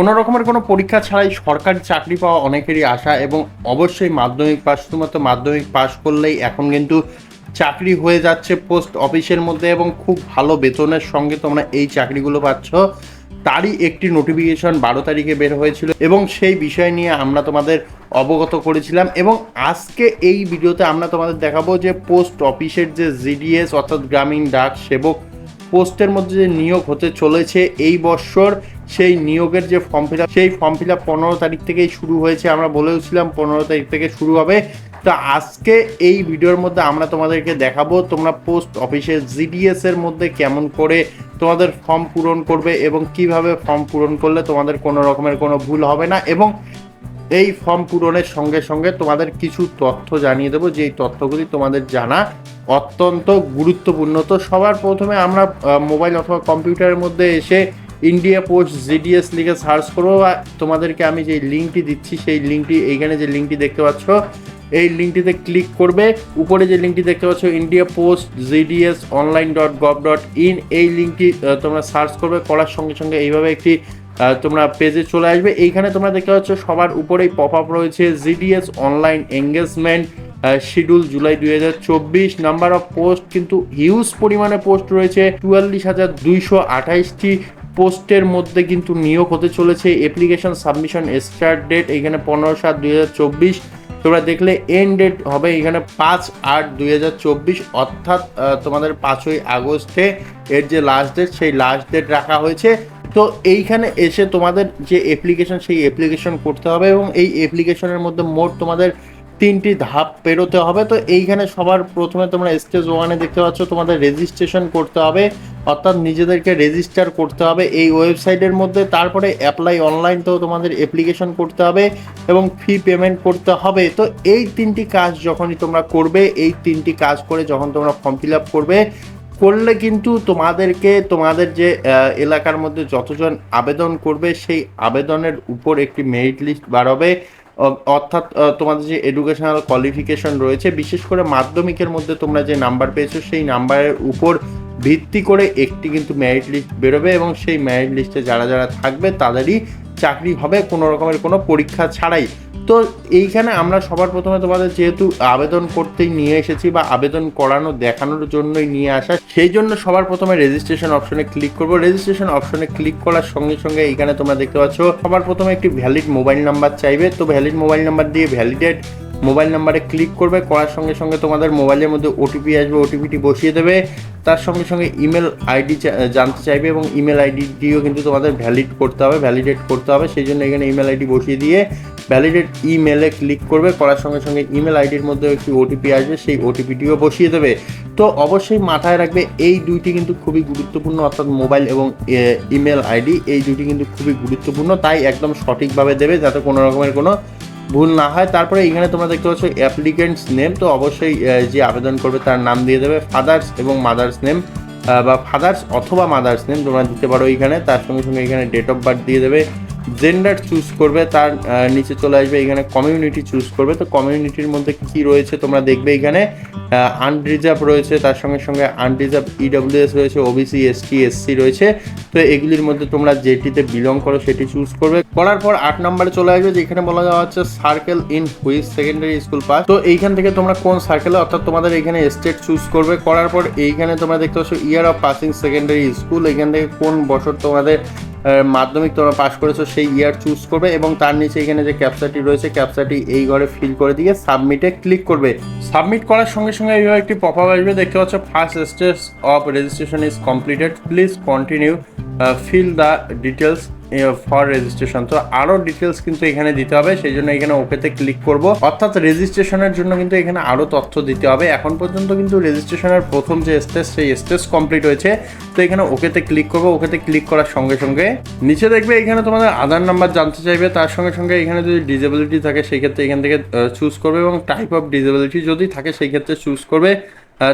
কোনো রকমের কোনো পরীক্ষা ছাড়াই সরকারি চাকরি পাওয়া অনেকেরই আশা এবং অবশ্যই মাধ্যমিক পাস শুধুমাত্র মাধ্যমিক পাস করলেই এখন কিন্তু চাকরি হয়ে যাচ্ছে পোস্ট অফিসের মধ্যে এবং খুব ভালো বেতনের সঙ্গে তোমরা এই চাকরিগুলো পাচ্ছ। তারই একটি নোটিফিকেশন বারো তারিখে বের হয়েছিল এবং সেই বিষয় নিয়ে আমরা তোমাদের অবগত করেছিলাম এবং আজকে এই ভিডিওতে আমরা তোমাদের দেখাবো যে পোস্ট অফিসের যে জিডিএস অর্থাৎ গ্রামীণ ডাক সেবক পোস্টের মধ্যে যে নিয়োগ হতে চলেছে এই বছর, সেই নিয়োগের যে ফর্ম ফিল সেই ফর্ম ফিল আপ পনেরো তারিখ থেকেই শুরু হয়েছে, আমরা বলেওছিলাম পনেরো তারিখ থেকে শুরু হবে। তো আজকে এই ভিডিওর মধ্যে আমরা তোমাদেরকে দেখাবো তোমরা পোস্ট অফিসের জিডিএস এর মধ্যে কেমন করে তোমাদের ফর্ম পূরণ করবে এবং কীভাবে ফর্ম পূরণ করলে তোমাদের কোনো রকমের কোনো ভুল হবে না এবং এই ফর্ম পূরণের সঙ্গে সঙ্গে তোমাদের কিছু তথ্য জানিয়ে দেবো। যেই তথ্যগুলি তোমাদের জানা অত্যন্ত গুরুত্বপূর্ণ। তো সবার প্রথমে আমরা মোবাইল অথবা কম্পিউটারের মধ্যে এসে ইন্ডিয়া পোস্ট জিডিএস লিখে সার্চ করব আর তোমাদেরকে আমি যে লিঙ্কটি দিচ্ছি, সেই লিঙ্কটি, এইখানে যে লিঙ্কটি দেখতে পাচ্ছ, এই লিঙ্কটিতে ক্লিক করবে। উপরে যে লিঙ্কটি দেখতে পাচ্ছ India Post GDS online dot gov dot in এই লিঙ্কটি তোমরা সার্চ করবে। করার সঙ্গে সঙ্গে এইভাবে একটি তোমরা পেজে চলে আসবে। এইখানে তোমরা দেখতে পাচ্ছ, সবার উপরেই পপ আপ রয়েছে জিডিএস অনলাইন এঙ্গেজমেন্ট শিডিউল জুলাই দুই হাজার চব্বিশ। নাম্বার অফ পোস্ট কিন্তু হিউজ পরিমাণে পোস্ট রয়েছে, চুয়াল্লিশ হাজার দুইশো আঠাইশটি পোস্টের মধ্যে কিন্তু নিয়োগ হতে চলেছে। অ্যাপ্লিকেশন সাবমিশন স্টার্ট ডেট এখানে পনেরো সাত দুই হাজার চব্বিশ। তোমরা দেখলে এন্ড ডেট হবে এখানে পাঁচ আট দুই হাজার চব্বিশ, অর্থাৎ তোমাদের পাঁচই আগস্টে। এর যে লাস্ট ডেট সেই লাস্ট ডেট রাখা হয়েছে। তো এইখানে এসে তোমাদের যে অ্যাপ্লিকেশন সেই অ্যাপ্লিকেশন করতে হবে এবং এই অ্যাপ্লিকেশনের মধ্যে মোট তোমাদের তিনটি ধাপ পেরোতে হবে। তো এইখানে সবার প্রথমে তোমরা স্টেজ ওয়ানে দেখতে পাচ্ছ, তোমাদের রেজিস্ট্রেশন করতে হবে। অর্থাৎ নিজেদেরকে রেজিস্টার করতে হবে এই ওয়েবসাইটের মধ্যে। তারপরে অ্যাপ্লাই অনলাইন তো তোমাদের অ্যাপ্লিকেশন করতে হবে এবং ফি পেমেন্ট করতে হবে। তো এই তিনটি কাজ যখনই তোমরা করবে, এই তিনটি কাজ করে যখন তোমরা ফর্ম ফিল আপ করবে করলে কিন্তু তোমাদেরকে, তোমাদের যে এলাকার মধ্যে যতজন আবেদন করবে, সেই আবেদনের উপর একটি মেরিট লিস্ট অ- অর্থাৎ তোমাদের যে এডুকেশনাল কোয়ালিফিকেশন রয়েছে, বিশেষ করে মাধ্যমিকের মধ্যে তোমরা যে নাম্বার পেয়েছ, সেই নাম্বারের উপর ভিত্তি করে একটি কিন্তু মেরিট লিস্ট বেরোবে এবং সেই মেরিট লিস্টে যারা যারা থাকবে, তাদেরই চাকরি হবে। কোনো রকমের কোনো পরীক্ষা ছাড়াই। তো এইখানে আমরা সবার প্রথমে তোমাদের যেহেতু আবেদন করতেই নিয়ে এসেছি বা আবেদন করানো, দেখানোর জন্যই নিয়ে আসা, সেই জন্য সবার প্রথমে রেজিস্ট্রেশন অপশনে ক্লিক করব। রেজিস্ট্রেশন অপশনে ক্লিক করার সঙ্গে সঙ্গে এইখানে তোমরা দেখতে পাচ্ছ, সবার প্রথমে একটি ভ্যালিড মোবাইল নাম্বার চাইবে। তো ভ্যালিড মোবাইল নাম্বার দিয়ে ভ্যালিডেট মোবাইল নাম্বারে ক্লিক করবে, করার সঙ্গে সঙ্গে তোমাদের মোবাইলের মধ্যে ওটিপি আসবে ওটিপিটি বসিয়ে দেবে। তার সঙ্গে সঙ্গে ইমেল আইডি জানতে চাইবে এবং ইমেল আইডিটিও কিন্তু তোমাদের ভ্যালিড করতে হবে ভ্যালিডেট করতে হবে। সেই জন্য এখানে ইমেল আইডি বসিয়ে দিয়ে ভ্যালিডেট ইমেলে ক্লিক করবে, করার সঙ্গে সঙ্গে ইমেল আইডির মধ্যে একটি ওটিপি আসবে, সেই ওটিপিটিও বসিয়ে দেবে। তো অবশ্যই মাথায় রাখবে, এই দুইটি কিন্তু খুবই গুরুত্বপূর্ণ, অর্থাৎ মোবাইল এবং ইমেল আইডি এই দুইটি কিন্তু খুবই গুরুত্বপূর্ণ, তাই একদম সঠিকভাবে দেবে, যাতে কোনো রকমের কোনো ভুল না হয়। তারপরে এখানে তোমরা দেখতে পাচ্ছ অ্যাপ্লিকেন্টস নেম তো অবশ্যই যে আবেদন করবে তার নাম দিয়ে দেবে ফাদার্স এবং মাদার্স নেম বা ফাদার্স অথবা মাদার্স নেম তোমরা দিতে পারো এখানে। তার সঙ্গে সঙ্গে এখানে ডেট অফ বার্থ দিয়ে দেবে। জেন্ডার চুজ করবে, তার নিচে চলে আসবে এখানে কমিউনিটি চুজ করবে। তো কমিউনিটির মধ্যে কি রয়েছে তোমরা দেখবে এখানে? আনরিজার্ভ রয়েছে, তার সঙ্গে সঙ্গে আনরিজার্ভ ইডব্লিউএস রয়েছে ওবিসি এসটি এসসি রয়েছে। তো এগুলির মধ্যে তোমরা যেটিতে বিলং করো সেটি চুজ করবে। করার পর আট নম্বরে চলে আসবে, যেখানে বলা যাওয়া হচ্ছে circle in which secondary school pass তো এইখান থেকে তোমরা কোন সার্কেলে অর্থাৎ তোমাদের এখানে স্টেট চুজ করবে। করার পর এইখানে তোমরা দেখতে পাচ্ছ year of passing secondary school এখান থেকে কোন বছর তোমাদের মাধ্যমিক তোমরা পাস করেছ সেই ইয়ার চুজ করবে এবং তার নিচে এখানে যে ক্যাপচাটি রয়েছে ক্যাপচাটি এই ঘরে ফিল করে দিয়ে সাবমিটে ক্লিক করবে। সাবমিট করার সঙ্গে সঙ্গে এইভাবে একটি পপ আপ আসবে, দেখতে পাচ্ছ first stage of registration is completed please continue fill the details for registration তো আরও ডিটেলস কিন্তু এখানে দিতে হবে, সেই জন্য এখানে ওকেতে ক্লিক করব। অর্থাৎ রেজিস্ট্রেশনের জন্য কিন্তু এখানে আরও তথ্য দিতে হবে। এখন পর্যন্ত কিন্তু রেজিস্ট্রেশনের প্রথম যে স্টেজ সেই স্টেজ কমপ্লিট হয়েছে। তো এখানে ওকেতে ক্লিক করব। ওকেতে ক্লিক করার সঙ্গে সঙ্গে নিচে দেখবে এখানে তোমাদের আধার নাম্বার জানতে চাইবে। তার সঙ্গে সঙ্গে এখানে যদি ডিজেবিলিটি থাকে, সেই ক্ষেত্রে এখান থেকে চুজ করবে এবং টাইপ অফ ডিজেবিলিটি যদি থাকে, সেই ক্ষেত্রে চুজ করবে।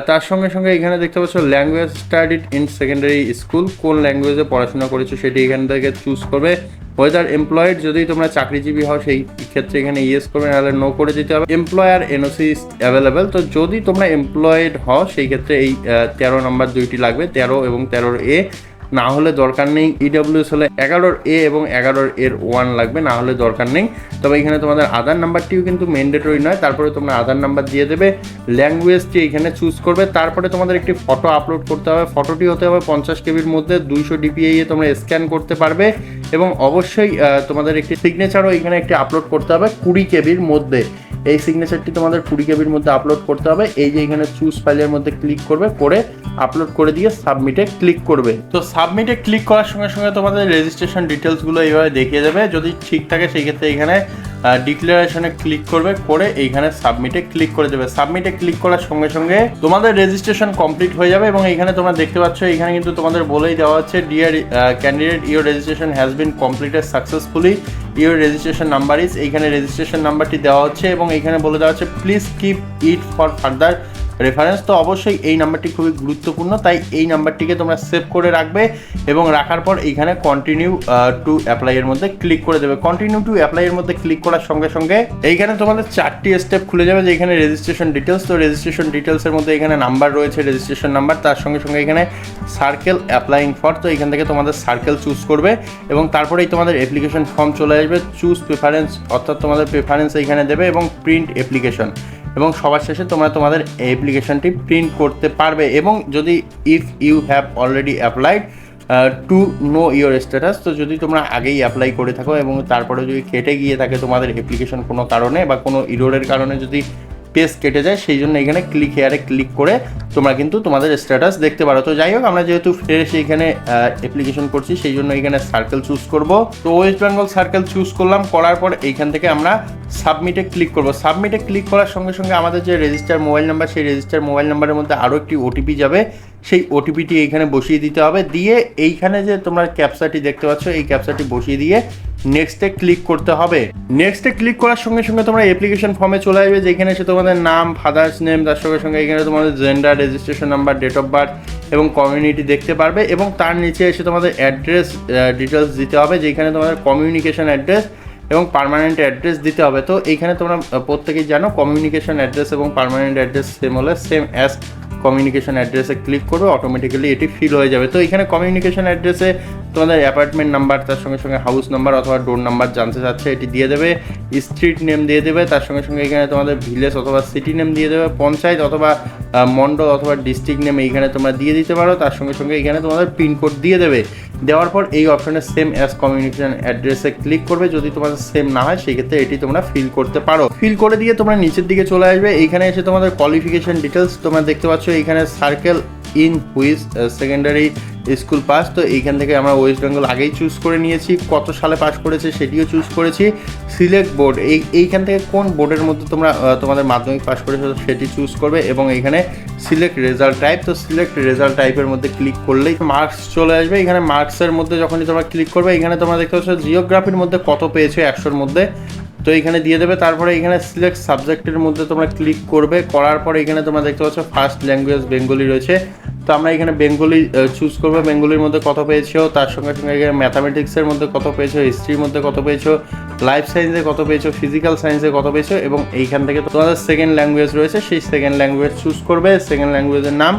তার সঙ্গে সঙ্গে এখানে দেখতে পাচ্ছ language studied in secondary school কোন ল্যাঙ্গুয়েজে পড়াশোনা করেছ সেটি এখান থেকে চুজ করবে। ওয়েদার এমপ্লয়েড যদি তোমরা চাকরিজীবী হও সেই ক্ষেত্রে এখানে ইয়েস করবে, নাহলে নো করে দিতে হবে। এমপ্লয়ার এনওসি অ্যাভেলেবেল তো যদি তোমরা এমপ্লয়েড হও সেই ক্ষেত্রে এই তেরো নম্বর দুইটি লাগবে, তেরো এবং তেরোর এ না হলে দরকার নেই ইডাব্লিউএস হলে এগারোর এ এবং এগারোর এর ওয়ান লাগবে, না হলে দরকার নেই। তবে এখানে তোমাদের আধার নাম্বারটিও কিন্তু ম্যান্ডেটরি নয়, তারপরে তোমরা আধার নাম্বার দিয়ে দেবে ল্যাঙ্গুয়েজটি এখানে চুজ করবে, তারপরে তোমাদের একটি ফটো আপলোড করতে হবে ফটোটি হতে হবে পঞ্চাশ কেবির মধ্যে, দুইশো ডিপিআই এ তোমরা স্ক্যান করতে পারবে, এবং অবশ্যই তোমাদের একটি সিগনেচারও এখানে একটি আপলোড করতে হবে কুড়ি কেবির মধ্যে। এই সিগনেচারটি তোমাদের কুড়ি কেবির মধ্যে আপলোড করতে হবে। এই যে এখানে চুজ ফাইলের মধ্যে ক্লিক করবে, করে আপলোড করে দিয়ে সাবমিটে ক্লিক করবে। তো সাবমিটে ক্লিক করার সঙ্গে সঙ্গে তোমাদের রেজিস্ট্রেশন ডিটেলসগুলো এইভাবে দেখিয়ে দেবে। যদি ঠিক থাকে, সেই ক্ষেত্রে এখানে ডিক্লারেশনে ক্লিক করবে, করে এইখানে সাবমিটে ক্লিক করে দেবে। সাবমিটে ক্লিক করার সঙ্গে সঙ্গে তোমাদের রেজিস্ট্রেশন কমপ্লিট হয়ে যাবে এবং এখানে তোমরা দেখতে পাচ্ছ এখানে কিন্তু তোমাদের বলেই দেওয়া হচ্ছে dear candidate your registration has been completed successfully your registration number is এইখানে রেজিস্ট্রেশন নাম্বারটি দেওয়া হচ্ছে এবং এখানে বলে দেওয়া হচ্ছে please keep it for further reference তো অবশ্যই এই নাম্বারটি খুবই গুরুত্বপূর্ণ, তাই এই নাম্বারটিকে তোমরা সেভ করে রাখবে এবং রাখার পর এইখানে কন্টিনিউ টু অ্যাপ্লাই এর মধ্যে ক্লিক করে দেবে। কন্টিনিউ টু অ্যাপ্লাই এর মধ্যে ক্লিক করার সঙ্গে সঙ্গে এইখানে তোমাদের চারটি স্টেপ খুলে যাবে, যে এখানে রেজিস্ট্রেশন ডিটেলস তো রেজিস্ট্রেশন ডিটেলসের মধ্যে এখানে নাম্বার রয়েছে রেজিস্ট্রেশন নাম্বার তার সঙ্গে সঙ্গে এখানে সার্কেল অ্যাপ্লাইং ফর তো এখান থেকে তোমাদের সার্কেল চুজ করবে এবং তারপরেই তোমাদের অ্যাপ্লিকেশন ফর্ম চলে আসবে। চুজ প্রেফারেন্স অর্থাৎ তোমাদের প্রেফারেন্স এইখানে দেবে এবং প্রিন্ট অ্যাপ্লিকেশন এবং সবার শেষে তোমরা তোমাদের অ্যাপ্লিকেশনটি প্রিন্ট করতে পারবে এবং যদি if you have already applied to know your status তো যদি তোমরা আগেই অ্যাপ্লাই করে থাকো এবং তারপরে যদি কেটে গিয়ে থাকে তোমাদের অ্যাপ্লিকেশন কোনো কারণে বা কোনো ইরোরের কারণে যদি পেজ কেটে যায়, সেই জন্য এখানে ক্লিক হেয়ারে ক্লিক করে তোমরা কিন্তু তোমাদের স্ট্যাটাস দেখতে পারো। তো যাই হোক, আমরা যেহেতু ফ্রেশ এখানে অ্যাপ্লিকেশন করছি, সেই জন্য এখানে সার্কেল চুজ করব। তো ওয়েস্ট বেঙ্গল সার্কেল চুজ করলাম, করার পর এইখান থেকে আমরা সাবমিটে ক্লিক করব। সাবমিটে ক্লিক করার সঙ্গে সঙ্গে আমাদের যে রেজিস্টার মোবাইল নাম্বার সেই রেজিস্টার মোবাইল নাম্বারের মধ্যে আরও একটি ওটিপি যাবে। সেই ওটিপিটি এইখানে বসিয়ে দিতে হবে। দিয়ে এইখানে যে তোমরা ক্যাপসাটি দেখতে পাচ্ছ, এই ক্যাপসাটি বসিয়ে দিয়ে নেক্সটে ক্লিক করতে হবে। নেক্সটে ক্লিক করার সঙ্গে সঙ্গে তোমরা অ্যাপ্লিকেশন ফর্মে চলে আসবে, যেখানে এসে তোমাদের নাম ফাদার্স নেম তার সঙ্গে সঙ্গে এখানে তোমাদের gender registration number date of birth এবং কমিউনিটি দেখতে পারবে এবং তার নিচে এসে তোমাদের অ্যাড্রেস ডিটেলস দিতে হবে, যেখানে তোমাদের কমিউনিকেশন অ্যাড্রেস এবং পার্মানেন্ট অ্যাড্রেস দিতে হবে। তো এইখানে তোমরা প্রত্যেকেই জানো কমিউনিকেশন অ্যাড্রেস এবং পার্মানেন্ট অ্যাড্রেস সেম হলে সেম অ্যাজ কমিউনিকেশন অ্যাড্রেসে ক্লিক করবে অটোমেটিক্যালি এটি ফিল হয়ে যাবে। তো এখানে কমিউনিকেশন অ্যাড্রেসে তোমাদের অ্যাপার্টমেন্ট নাম্বার তার সঙ্গে সঙ্গে হাউস নাম্বার অথবা ডোর নাম্বার জানতে চাচ্ছে এটি দিয়ে দেবে। স্ট্রিট নেম দিয়ে দেবে তার সঙ্গে সঙ্গে এখানে তোমাদের ভিলেজ অথবা সিটি নেম দিয়ে দেবে পঞ্চায়েত অথবা আহ, মণ্ডল অথবা ডিস্ট্রিক্ট নেম এইখানে তোমরা দিয়ে দিতে পারো তার সঙ্গে সঙ্গে এখানে তোমাদের পিনকোড দিয়ে দেবে। দেওয়ার পর এই অপশনে সেম অ্যাজ কমিউনিকেশন অ্যাড্রেসে ক্লিক করবে যদি তোমাদের সেম না হয় সেক্ষেত্রে এটি তোমরা ফিল করতে পারো। ফিল করে দিয়ে তোমরা নিচের দিকে চলে আসবে এইখানে এসে তোমাদের কোয়ালিফিকেশন ডিটেলস তোমরা দেখতে পাচ্ছ এইখানে circle in which secondary school pass তো এইখান থেকে আমরা ওয়েস্ট বেঙ্গল আগেই চুজ করে নিয়েছি। কত সালে পাস করেছে সেটিও চুজ করেছি। সিলেক্ট বোর্ড এই, এইখান থেকে কোন বোর্ডের মধ্যে তোমরা তোমাদের মাধ্যমিক পাস করেছ সেটি চুজ করবে এবং এখানে সিলেক্ট রেজাল্ট টাইপ তো সিলেক্ট রেজাল্ট টাইপের মধ্যে ক্লিক করলেই মার্কস চলে আসবে। এখানে মার্কসের মধ্যে যখনই তোমরা ক্লিক করবে, এখানে তোমরা দেখতে পাচ্ছ জিওগ্রাফির মধ্যে কত পেয়েছ একশোর মধ্যে। তো এখানে দিয়ে দেবে, তারপরে এখানে সিলেক্ট সাবজেক্টের মধ্যে তোমরা ক্লিক করবে, করার পরে এখানে তোমরা দেখতে পাচ্ছ ফার্স্ট ল্যাঙ্গুয়েজ বেঙ্গলি রয়েছে। তো আমরা এখানে বেঙ্গলি চুজ করব বেঙ্গলির মধ্যে কত পেয়েছ, তার সঙ্গে সঙ্গে এখানে ম্যাথামেটিক্সের মধ্যে কত পেয়েছ হিস্ট্রির মধ্যে কত পেয়েছ লাইফ সায়েন্সে কত পেয়েছ ফিজিক্যাল সায়েন্সে কত পেয়েছ, এবং এইখান থেকে তোমাদের সেকেন্ড ল্যাঙ্গুয়েজ রয়েছে, সেই সেকেন্ড ল্যাঙ্গুয়েজ চুজ করবে সেকেন্ড ল্যাঙ্গুয়েজের নাম।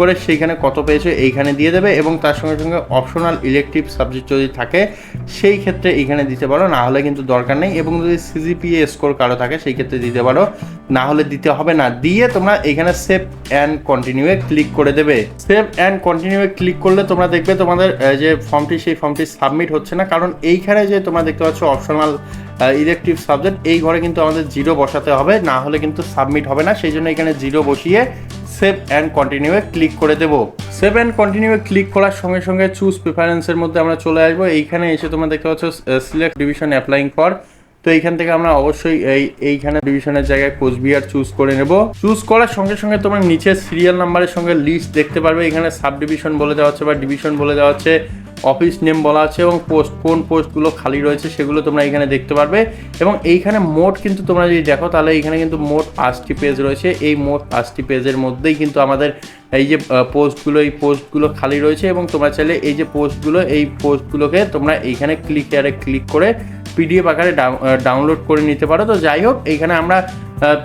করে সেইখানে কত পেয়েছ এইখানে দিয়ে দেবে এবং তার সঙ্গে সঙ্গে অপশনাল ইলেকটিভ সাবজেক্ট যদি থাকে, সেই ক্ষেত্রে এইখানে দিতে পারো। না হলে কিন্তু দরকার নেই এবং যদি সিজিপিএ স্কোর কারও থাকে, সেই ক্ষেত্রে দিতে পারো। না হলে দিতে হবে না। দিয়ে তোমরা এখানে সেভ অ্যান্ড কন্টিনিউয়ে ক্লিক করে দেবে। সেভ অ্যান্ড কন্টিনিউয়ে ক্লিক করলে তোমরা দেখবে তোমাদের যে ফর্মটি সেই ফর্মটি সাবমিট হচ্ছে না। কারণ এইখানে যে তোমরা দেখতে পাচ্ছ অপশনাল ইলেকটিভ সাবজেক্ট এই ঘরে কিন্তু আমাদের জিরো বসাতে হবে। না হলে কিন্তু সাবমিট হবে না। সেই জন্য এখানে জিরো বসিয়ে সেভ অ্যান্ড কন্টিনিউয়ে ক্লিক করে দেব। সেভ অ্যান্ড কন্টিনিউয়ে ক্লিক করার সঙ্গে সঙ্গে চুজ প্রিফারেন্সের মধ্যে আমরা চলে আসব। এইখানে এসে তোমরা দেখতে পাচ্ছ সিলেক্ট ডিভিশন অ্যাপ্লাইং ফর তো এইখান থেকে আমরা অবশ্যই এই, এইখানে ডিভিশনের জায়গায় কোচবিহার চুজ করে নেব। চুজ করার সঙ্গে সঙ্গে তোমার নিচে সিরিয়াল নাম্বারের সঙ্গে লিস্ট দেখতে পারবে। এখানে সাব ডিভিশন বলে দেওয়া হচ্ছে বা ডিভিশন বলে দেওয়া হচ্ছে। অফিস নেম বলা আছে এবং পোস্ট, কোন পোস্টগুলো খালি রয়েছে সেগুলো তোমরা এখানে দেখতে পারবে। এবং এইখানে মোট কিন্তু তোমরা যদি দেখো, তাহলে এইখানে কিন্তু মোট পাঁচটি পেজ রয়েছে। এই মোট পাঁচটি পেজের মধ্যেই কিন্তু আমাদের এই যে পোস্টগুলো, এই পোস্টগুলো খালি রয়েছে এবং তোমরা চাইলে এই যে পোস্টগুলো, এই পোস্টগুলোকে তোমরা এইখানে ক্লিক এয়ারে ক্লিক করে পিডিএফ আকারে ডাউনলোড করে নিতে পারো। তো যাই হোক, এইখানে আমরা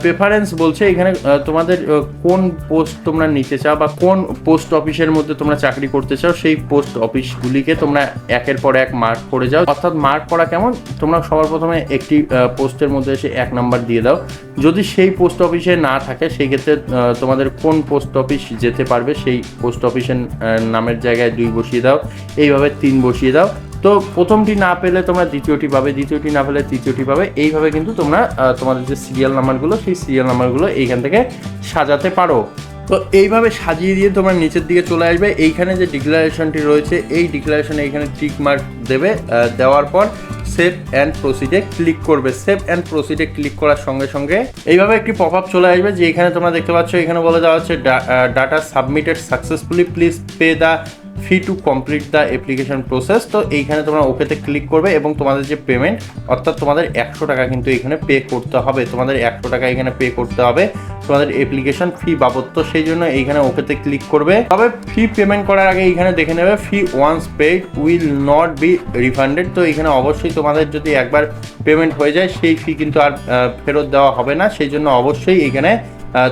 প্রেফারেন্স বলছে এখানে তোমাদের কোন পোস্ট তোমরা নিতে চাও বা কোন পোস্ট অফিসের মধ্যে তোমরা চাকরি করতে চাও, সেই পোস্ট অফিসগুলিকে তোমরা একের পর এক মার্ক করে যাও। অর্থাৎ মার্ক করা কেমন? তোমরা সবার প্রথমে একটি পোস্টের মধ্যে এসে এক নাম্বার দিয়ে দাও। যদি সেই পোস্ট অফিসে না থাকে, সেই ক্ষেত্রে তোমাদের কোন পোস্ট অফিস যেতে পারবে, সেই পোস্ট অফিসের নামের জায়গায় দুই বসিয়ে দাও। এইভাবে তিন বসিয়ে দাও। তো প্রথমটি না পেলে তোমরা দ্বিতীয়টি পাবে, দ্বিতীয়টি না পেলে তৃতীয়টি পাবে। এইভাবে কিন্তু তোমরা তোমাদের যে সিরিয়াল নাম্বারগুলো সেই সিরিয়াল নাম্বারগুলো এইখান থেকে সাজাতে পারো। তো এইভাবে সাজিয়ে দিয়ে তোমরা নিচের দিকে চলে আসবে। এইখানে যে ডিক্লারেশনটি রয়েছে, এই ডিক্লারেশনে এইখানে টিক মার্ক দেবে দেওয়ার পর সেভ অ্যান্ড প্রসিডে ক্লিক করবে। সেভ অ্যান্ড প্রসিডে ক্লিক করার সঙ্গে সঙ্গে এইভাবে একটি পপ আপ চলে আসবে, যে এখানে তোমরা দেখতে পাচ্ছ, এখানে বলে দেওয়া হচ্ছে data submitted successfully please pay the fee to complete the application process তো এইখানে তোমরা ওকেতে ক্লিক করবে এবং তোমাদের যে পেমেন্ট অর্থাৎ তোমাদের একশো টাকা কিন্তু এখানে পে করতে হবে। তোমাদের একশো টাকা এখানে পে করতে হবে। তোমাদের অ্যাপ্লিকেশন ফি বাবদ, তো সেই জন্য এইখানে ওকেতে ক্লিক করবে। তবে ফি পেমেন্ট করার আগে এইখানে দেখে নেবে fee once paid will not be refunded তো এখানে অবশ্যই তোমাদের যদি একবার পেমেন্ট হয়ে যায়, সেই ফি কিন্তু আর ফেরত দেওয়া হবে না। সেই জন্য অবশ্যই এখানে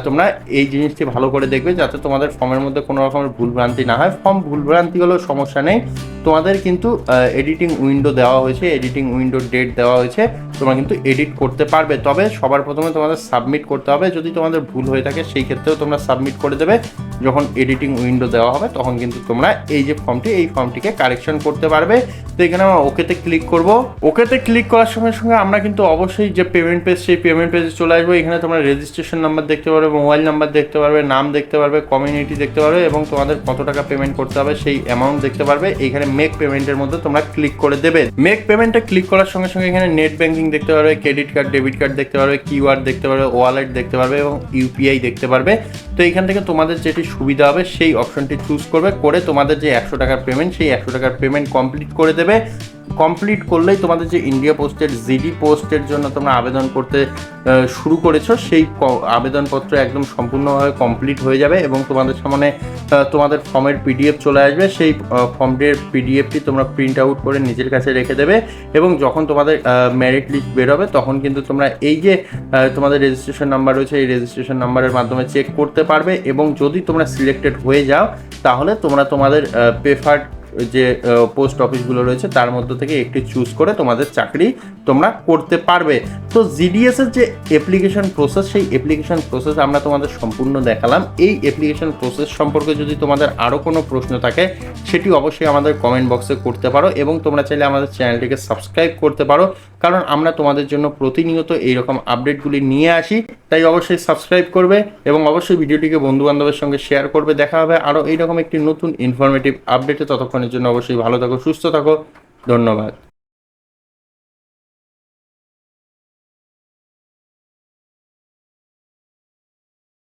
তোমরা এই জিনিসটি ভালো করে দেখবে যাতে তোমাদের ফর্মের মধ্যে কোনো রকমের ভুলভ্রান্তি না হয়। ফর্ম ভুলভ্রান্তি হলেও সমস্যা নেই। তোমাদের কিন্তু এডিটিং উইন্ডো দেওয়া হয়েছে। এডিটিং উইন্ডো ডেট দেওয়া হয়েছে। তোমরা কিন্তু এডিট করতে পারবে। তবে সবার প্রথমে তোমাদের সাবমিট করতে হবে। যদি তোমাদের ভুল হয়ে থাকে, সেই ক্ষেত্রেও তোমরা সাবমিট করে দেবে। যখন এডিটিং উইন্ডো দেওয়া হবে, তখন কিন্তু তোমরা এই যে ফর্মটি এই ফর্মটিকে কারেকশন করতে পারবে। তো এখানে আমরা ওকেতে ক্লিক করব। ওকেতে ক্লিক করার সঙ্গে সঙ্গে আমরা কিন্তু অবশ্যই যে পেমেন্ট পেজ সেই পেমেন্ট পেজে চলে আসব। এখানে তোমরা রেজিস্ট্রেশন নাম্বার দেখতে পারবে মোবাইল নাম্বার দেখতে পারবে, নাম দেখতে পারবে কমিউনিটি দেখতে পারবে এবং তোমাদের কত টাকা পেমেন্ট করতে হবে সেই অ্যামাউন্ট দেখতে পারবে। এখানে মেক পেমেন্টের মধ্যে তোমরা ক্লিক করে দেবে। মেক পেমেন্টে ক্লিক করার সঙ্গে সঙ্গে এখানে নেট ব্যাংকিং দেখতে পারবে ক্রেডিট কার্ড ডেবিট কার্ড দেখতে পারবে কিউআর দেখতে পারবে ওয়ালেট দেখতে পারবে এবং ইউপিআই দেখতে পারবে। তো এইখান থেকে তোমাদের যেটি সুবিধা হবে সেই অপশনটি চুজ করবে, করে তোমাদের যে একশো টাকার পেমেন্ট সেই একশো টাকার পেমেন্ট কমপ্লিট করে দেবে। কমপ্লিট করলেই তোমাদের যে ইন্ডিয়া পোস্টের জিডি পোস্টের জন্য তোমরা আবেদন করতে শুরু করেছ, সেই আবেদনপত্র একদম সম্পূর্ণভাবে কমপ্লিট হয়ে যাবে এবং তোমাদের সামনে তোমাদের ফর্মের পিডিএফ চলে আসবে। সেই ফর্মটির পিডিএফটি তোমরা প্রিন্ট আউট করে নিজের কাছে রেখে দেবে এবং যখন তোমাদের মেরিট লিস্ট বেরোবে, তখন কিন্তু তোমরা এই যে তোমাদের রেজিস্ট্রেশন নাম্বার রয়েছে, এই রেজিস্ট্রেশন নাম্বারের মাধ্যমে চেক করতে পারবে এবং যদি তোমরা সিলেক্টেড হয়ে যাও, তাহলে তোমরা তোমাদের প্রেফার্ড যে পোস্ট অফিসগুলো রয়েছে, তার মধ্যে থেকে একটি চুজ করে তোমাদের চাকরি তোমরা করতে পারবে। তো জিডিএস এর যে অ্যাপ্লিকেশন প্রসেস সেই অ্যাপ্লিকেশন প্রসেস আমরা তোমাদের সম্পূর্ণ দেখালাম। এই অ্যাপ্লিকেশন প্রসেস সম্পর্কে যদি তোমাদের আরও কোনো প্রশ্ন থাকে, সেটি অবশ্যই আমাদের কমেন্ট বক্সে করতে পারো এবং তোমরা চাইলে আমাদের চ্যানেলটিকে সাবস্ক্রাইব করতে পারো। কারণ আমরা তোমাদের জন্য প্রতিনিয়ত এইরকম আপডেটগুলি নিয়ে আসি। তাই অবশ্যই সাবস্ক্রাইব করবে এবং অবশ্যই ভিডিওটিকে বন্ধু বান্ধবের সঙ্গে শেয়ার করবে। দেখা হবে আরও এইরকম একটি নতুন ইনফরমেটিভ আপডেটে ততক্ষণের জন্য অবশ্যই ভালো থাকো, সুস্থ থাকো। ধন্যবাদ।